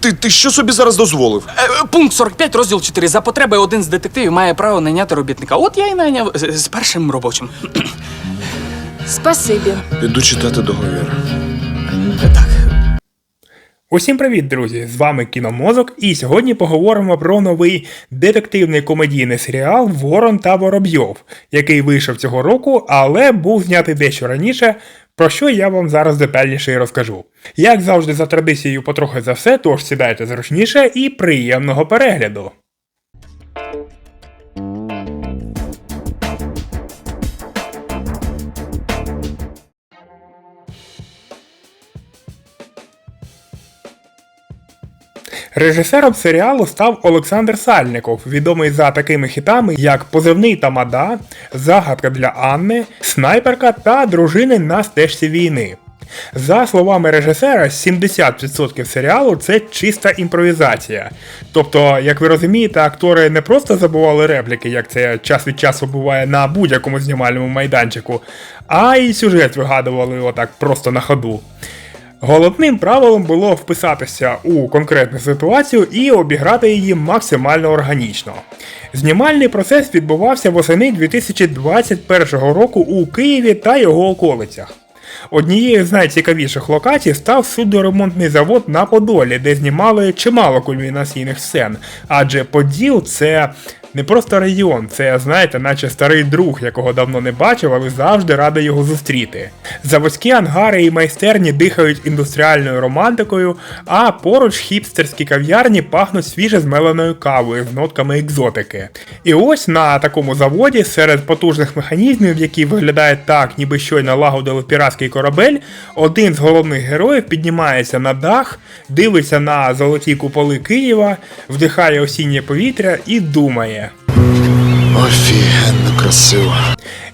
ти, ти що собі зараз дозволив? Е, е, Пункт 45, розділ 4. За потреби один з детективів має право найняти робітника. От я і найняв з, з першим робочим. Спасибі. Піду читати договір. Так. Усім привіт, друзі! З вами Кіномозок, і сьогодні поговоримо про новий детективний комедійний серіал Ворон та Воробйов, який вийшов цього року, але був знятий дещо раніше. Про що я вам зараз детальніше і розкажу. Як завжди, за традицією, потрохи за все, тож сідайте зручніше і приємного перегляду. Режисером серіалу став Олександр Сальников, відомий за такими хітами, як Позивний Тамада, Загадка для Анни, Снайперка та Дружини на стежці війни. За словами режисера, 70% серіалу це чиста імпровізація. Тобто, як ви розумієте, актори не просто забували репліки, як це час від часу буває на будь-якому знімальному майданчику, а й сюжет вигадували отак просто на ходу. Головним правилом було вписатися у конкретну ситуацію і обіграти її максимально органічно. Знімальний процес відбувався восени 2021 року у Києві та його околицях. Однією з найцікавіших локацій став судоремонтний завод на Подолі, де знімали чимало кульмінаційних сцен, адже Поділ це не просто регіон, це, знаєте, наче старий друг, якого давно не бачив, але завжди радий його зустріти. Заводські ангари і майстерні дихають індустріальною романтикою, а поруч хіпстерські кав'ярні пахнуть свіже змеленою кавою з нотками екзотики. І ось на такому заводі, серед потужних механізмів, які виглядають так, ніби щойно лагодили піратський корабель, один з головних героїв піднімається на дах, дивиться на золоті куполи Києва, вдихає осіннє повітря і думає. Офігенно красиво.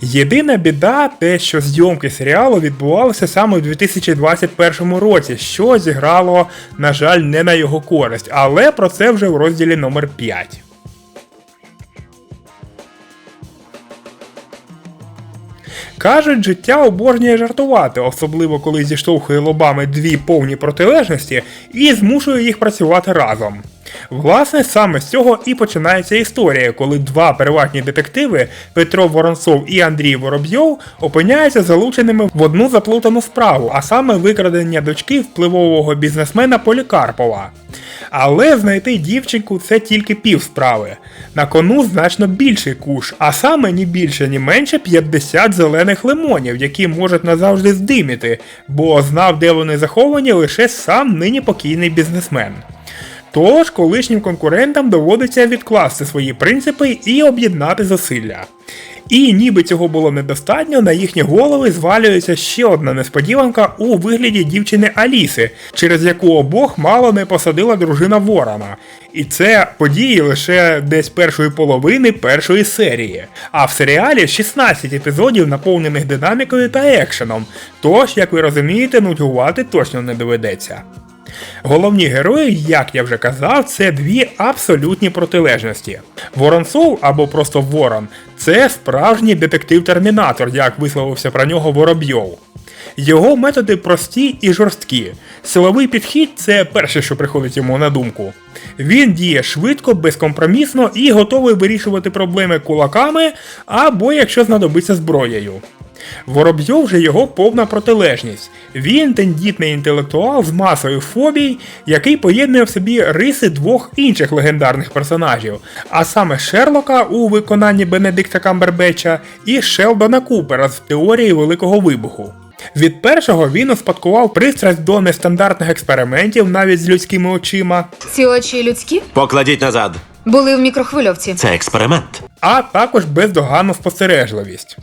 Єдина біда те, що зйомки серіалу відбувалися саме у 2021 році, що зіграло, на жаль, не на його користь, але про це вже в розділі номер 5. Кажуть, життя обожнює жартувати, особливо коли зіштовхує лобами дві повні протилежності і змушує їх працювати разом. Власне, саме з цього і починається історія, коли два переважні детективи Петро Воронцов і Андрій Воробйов опиняються залученими в одну заплутану справу, а саме викрадення дочки впливового бізнесмена Полікарпова. Але знайти дівчинку це тільки пів справи. На кону значно більший куш, а саме ні більше, ні менше 50 зелених лимонів, які можуть назавжди здиміти, бо знав, де вони заховані лише сам нині покійний бізнесмен. Тож колишнім конкурентам доводиться відкласти свої принципи і об'єднати зусилля. І ніби цього було недостатньо, на їхні голови звалюється ще одна несподіванка у вигляді дівчини Аліси, через яку обох мало не посадила дружина Ворона. І це події лише десь першої половини першої серії. А в серіалі 16 епізодів, наповнених динамікою та екшеном. Тож, як ви розумієте, нудьгувати точно не доведеться. Головні герої, як я вже казав, це дві абсолютні протилежності. Воронцов або просто Ворон це справжній детектив-термінатор, як висловився про нього Воробйов. Його методи прості і жорсткі. Силовий підхід це перше, що приходить йому на думку. Він діє швидко, безкомпромісно і готовий вирішувати проблеми кулаками або якщо знадобиться зброєю. Воробйов же його повна протилежність. Він тендітний інтелектуал з масою фобій, який поєднує в собі риси двох інших легендарних персонажів, а саме Шерлока у виконанні Бенедикта Камбербеча і Шелдона Купера з теорії Великого Вибуху. Від першого він успадкував пристрасть до нестандартних експериментів навіть з людськими очима, Ці очі людські Покладіть назад. Були в мікрохвильовці. Це експеримент. а також бездоганну спостережливість.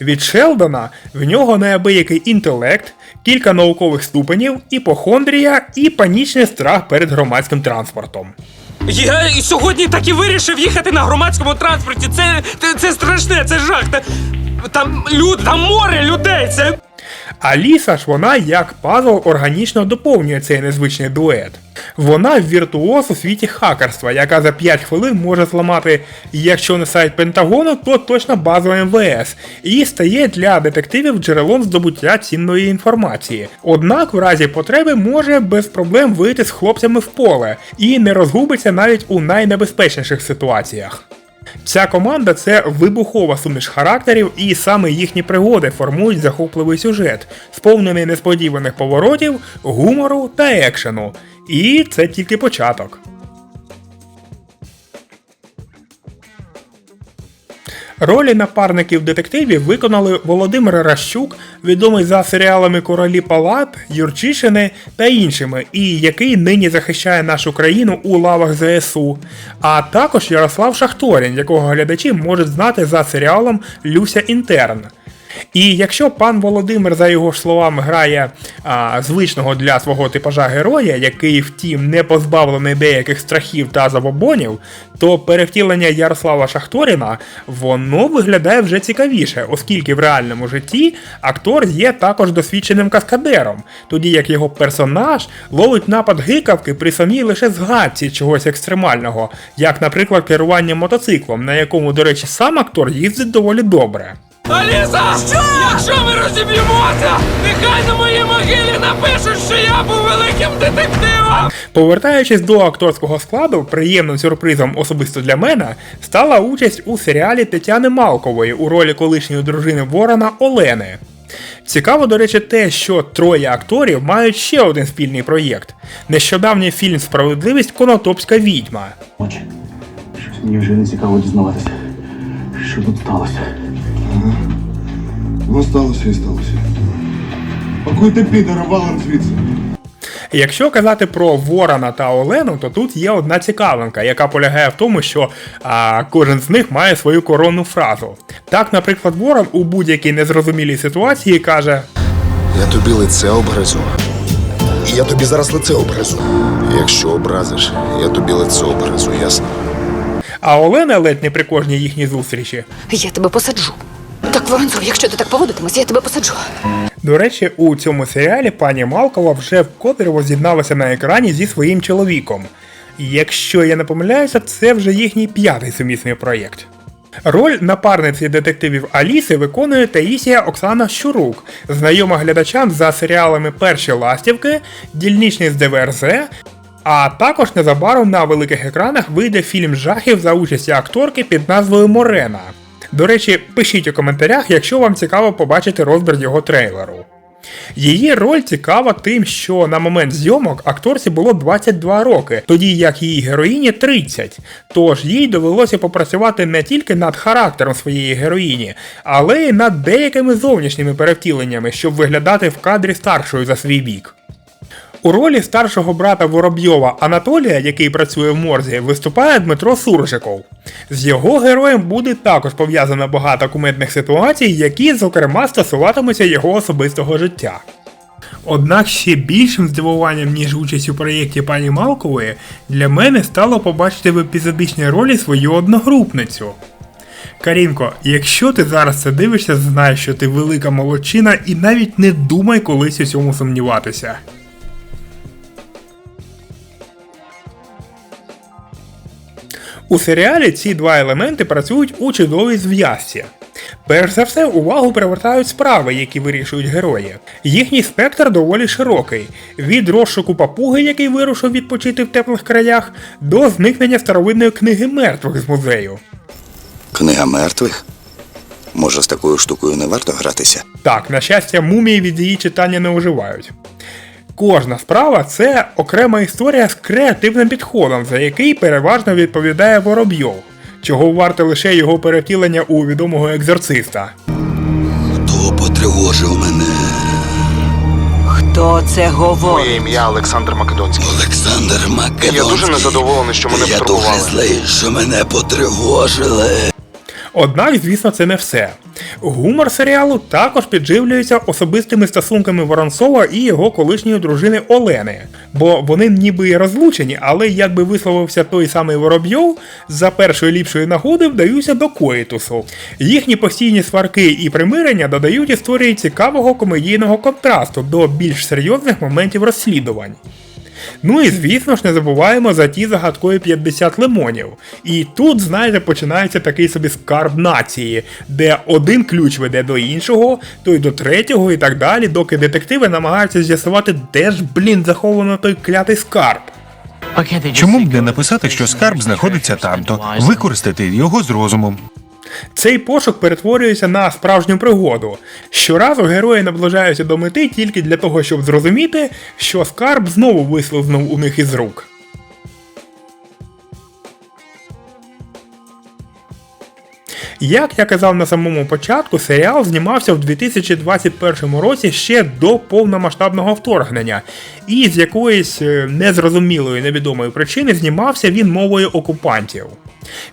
Від Шелдона в нього неабиякий інтелект, кілька наукових ступенів, іпохондрія і панічний страх перед громадським транспортом. Я сьогодні так і вирішив їхати на громадському транспорті. Це, це, це страшне, це жах. Там люди, там море людей. Це Аліса ж вона як пазл органічно доповнює цей незвичний дует. Вона віртуоз у світі хакерства, яка за 5 хвилин може зламати, якщо не сайт Пентагону, то точно базу МВС, і стає для детективів джерелом здобуття цінної інформації. Однак в разі потреби може без проблем вийти з хлопцями в поле і не розгубиться навіть у найнебезпечніших ситуаціях. Ця команда це вибухова суміш характерів, і саме їхні пригоди формують захопливий сюжет, сповнений несподіваних поворотів, гумору та екшену. І це тільки початок. Ролі напарників детективів виконали Володимир Ращук, відомий за серіалами Королі Палат, Юрчишини та іншими, і який нині захищає нашу країну у лавах ЗСУ, а також Ярослав Шахторін, якого глядачі можуть знати за серіалом Люся Інтерн. І якщо пан Володимир, за його словами, грає а, звичного для свого типажа героя, який, втім, не позбавлений деяких страхів та забобонів, то перевтілення Ярослава Шахторіна воно виглядає вже цікавіше, оскільки в реальному житті актор є також досвідченим каскадером, тоді як його персонаж ловить напад гикавки при самій лише згадці чогось екстремального, як, наприклад, керування мотоциклом, на якому, до речі, сам актор їздить доволі добре. Аліса! Що? Якщо ми розіб'ємося, нехай на моїй могилі напишуть, що я був великим детективом! Повертаючись до акторського складу, приємним сюрпризом особисто для мене стала участь у серіалі Тетяни Малкової у ролі колишньої дружини Ворона Олени. Цікаво, до речі, те, що троє акторів мають ще один спільний проєкт нещодавній фільм Справедливість Конотопська відьма. Очі. Щось мені вже не цікаво дізнаватися. Що тут сталося? Ну, сталося і сталося. Пакуйте підера, валом звідси. Якщо казати про Ворона та Олену, то тут є одна цікавинка, яка полягає в тому, що а, кожен з них має свою коронну фразу. Так, наприклад, Ворон у будь-якій незрозумілій ситуації каже: Я тобі лице обгризу. І я тобі зараз лице обгризу. Якщо образиш, я тобі лице обгризу, ясно? а Олена ледь не при кожній їхній зустрічі. Я тебе посаджу. Воронцов, якщо ти так поводитимеш, я тебе посаджу. До речі, у цьому серіалі пані Малкова вже вкотре воз'єдналася на екрані зі своїм чоловіком. Якщо я не помиляюся, це вже їхній п'ятий сумісний проєкт. Роль напарниці детективів Аліси виконує Таїсія Оксана Щурук, знайома глядачам за серіалами Перші ластівки, Дільничний з ДВРЗ, а також незабаром на великих екранах вийде фільм жахів за участі акторки під назвою Морена. До речі, пишіть у коментарях, якщо вам цікаво побачити розбір його трейлеру. Її роль цікава тим, що на момент зйомок акторці було 22 роки, тоді як її героїні 30. Тож їй довелося попрацювати не тільки над характером своєї героїні, але й над деякими зовнішніми перевтіленнями, щоб виглядати в кадрі старшою за свій вік. У ролі старшого брата Воробйова Анатолія, який працює в морзі, виступає Дмитро Суржиков. З його героєм буде також пов'язано багато кумедних ситуацій, які, зокрема, стосуватимуться його особистого життя. Однак ще більшим здивуванням, ніж участь у проєкті пані Малкової, для мене стало побачити в епізодичній ролі свою одногрупницю. Карінко, якщо ти зараз це дивишся, знай, що ти велика молодчина і навіть не думай колись у цьому сумніватися. У серіалі ці два елементи працюють у чудовій зв'язці. Перш за все, увагу привертають справи, які вирішують герої. Їхній спектр доволі широкий: від розшуку папуги, який вирушив відпочити в теплих краях, до зникнення старовинної книги мертвих з музею. Книга мертвих? Може, з такою штукою не варто гратися? Так, на щастя, мумії від її читання не уживають. Кожна справа це окрема історія з креативним підходом, за який переважно відповідає Воробйов, чого варте лише його перевтілення у відомого екзорциста. Хто потривожив мене? Хто це говорить? Моє ім'я Олександр Македонський. Олександр Македонський. Я дуже незадоволений, що мене Я потурбували. дуже злий, що мене потривожили. Однак, звісно, це не все. Гумор серіалу також підживлюється особистими стосунками Воронцова і його колишньої дружини Олени, бо вони ніби розлучені, але як би висловився той самий Воробйов, за першої ліпшої нагоди вдаються до коїтусу. Їхні постійні сварки і примирення додають історії цікавого комедійного контрасту до більш серйозних моментів розслідувань. Ну і звісно ж не забуваємо за ті загадкові 50 лимонів. І тут, знаєте, починається такий собі скарб нації, де один ключ веде до іншого, той до третього і так далі, доки детективи намагаються з'ясувати, де ж, блін, заховано той клятий скарб. Чому б не написати, що скарб знаходиться там-то, використати його з розумом? Цей пошук перетворюється на справжню пригоду. Щоразу герої наближаються до мети тільки для того, щоб зрозуміти, що скарб знову вислизнув у них із рук. Як я казав на самому початку, серіал знімався в 2021 році ще до повномасштабного вторгнення, і з якоїсь е, незрозумілої невідомої причини знімався він мовою окупантів.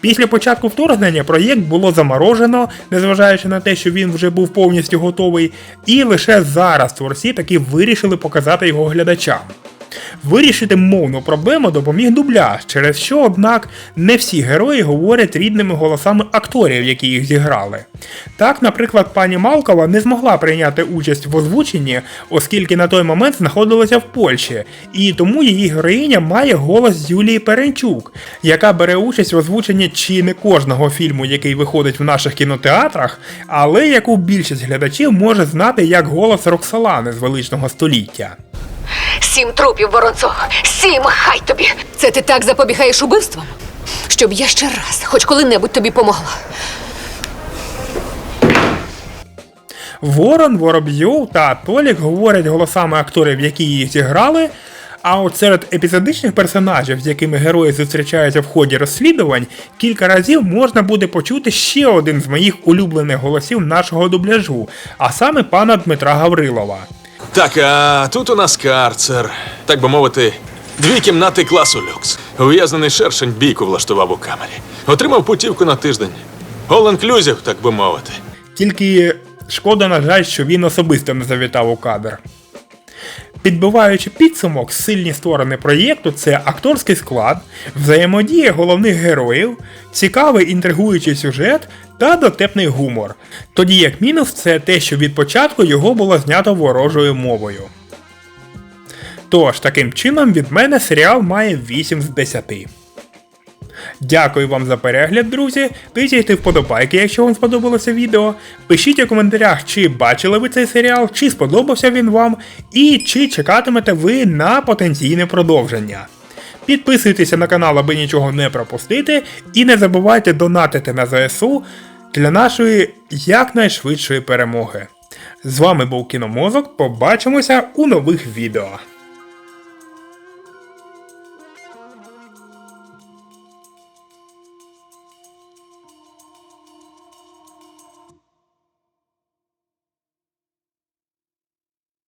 Після початку вторгнення проєкт було заморожено, незважаючи на те, що він вже був повністю готовий, і лише зараз творці таки вирішили показати його глядачам. Вирішити мовну проблему допоміг дубляж, через що, однак, не всі герої говорять рідними голосами акторів, які їх зіграли. Так, наприклад, пані Малкова не змогла прийняти участь в озвученні, оскільки на той момент знаходилася в Польщі, і тому її героїня має голос Юлії Перенчук, яка бере участь в озвученні чи не кожного фільму, який виходить в наших кінотеатрах, але яку більшість глядачів може знати як голос Роксолани з величного століття. Сім трупів, Воронцов! Сім, хай тобі! Це ти так запобігаєш убивствам? Щоб я ще раз, хоч коли-небудь тобі помогла. Ворон, Воробйов та Толік говорять голосами акторів, які їх зіграли. А от серед епізодичних персонажів, з якими герої зустрічаються в ході розслідувань, кілька разів можна буде почути ще один з моїх улюблених голосів нашого дубляжу, а саме пана Дмитра Гаврилова. Так, а тут у нас карцер. Так би мовити, дві кімнати класу люкс. Ув'язнений шершень бійку влаштував у камері. Отримав путівку на тиждень. All inclusive, так би мовити. Тільки шкода, на жаль, що він особисто не завітав у кадр. Підбиваючи підсумок, сильні сторони проєкту це акторський склад, взаємодія головних героїв, цікавий інтригуючий сюжет та дотепний гумор. Тоді як мінус це те, що від початку його було знято ворожою мовою. Тож, таким чином, від мене серіал має 8 з 10. Дякую вам за перегляд, друзі. Тисяйте вподобайки, якщо вам сподобалося відео. Пишіть у коментарях, чи бачили ви цей серіал, чи сподобався він вам, і чи чекатимете ви на потенційне продовження. Підписуйтеся на канал, аби нічого не пропустити, і не забувайте донатити на ЗСУ для нашої якнайшвидшої перемоги. З вами був Кіномозок. Побачимося у нових відео.